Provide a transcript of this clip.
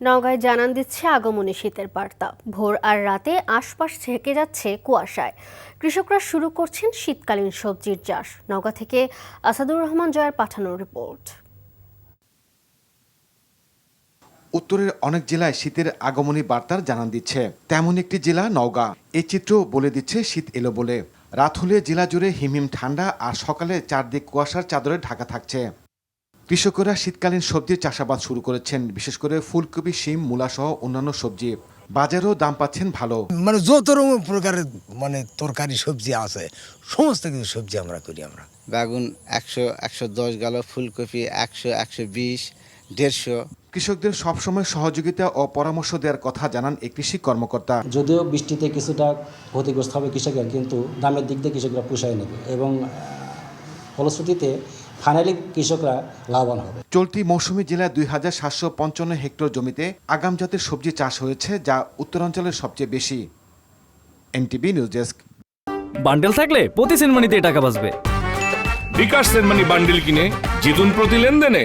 নওগাঁয় জানান দিচ্ছে আগমনী শীতের বার্তা। ভোর আর রাতে আশপাশ ঢেকে যাচ্ছে কুয়াশায়। কৃষকরা শুরু করছেন শীতকালীন সবজির চাষ। নওগাঁ থেকে আসাদুর রহমান জয়ের পাঠানো রিপোর্ট। উত্তরের অনেক জেলায় শীতের আগমনী বার্তার জানান দিচ্ছে। তেমন একটি জেলা নওগাঁ। এই চিত্র বলে দিচ্ছে শীত এলো বলে। রাত হলে জেলা জুড়ে হিমহিম ঠান্ডা আর সকালে চারদিক কুয়াশার চাদরে ঢাকা থাকছে। কৃষকেরা শীতকালীন সবজির চাষাবাদ শুরু করেছেন। বিশেষ করে ফুলকপি শিম মূলা সহ অন্যান্য সবজি। বাজারেও দাম পাচ্ছেন ভালো। মানে যত রকম প্রকারের মানে তরকারি সবজি আছে সমস্ত কিছু সবজি আমরা করি আমরা। বেগুন একশো একশো দশ গেল ফুলকপি একশো একশো বিশ দেড়শো। কৃষকদের সবসময় সহযোগিতা ও পরামর্শ দেওয়ার কথা জানান এই কৃষি কর্মকর্তা। যদিও বৃষ্টিতে কিছুটা ক্ষতিগ্রস্ত হবে কৃষকের কিন্তু দামের দিক দিয়ে কৃষকরা পুষায় নেবে। এবং ফলশ্রুতিতে ফাইনালি কৃষকরা লাভবান হবে। চলতি মৌসুমী জেলায় দুই হাজার সাতশো পঞ্চান্ন হেক্টর জমিতে আগাম জাতের সবজি চাষ হয়েছে যা উত্তরাঞ্চলের সবচেয়ে বেশি। NTV news desk. বান্ডেল থাকলে প্রতি সেনমানিতে টাকা বাঁচবে। বিকাশ সেনমানি বান্ডেল কিনে জিতুন প্রতি লেনদেনে।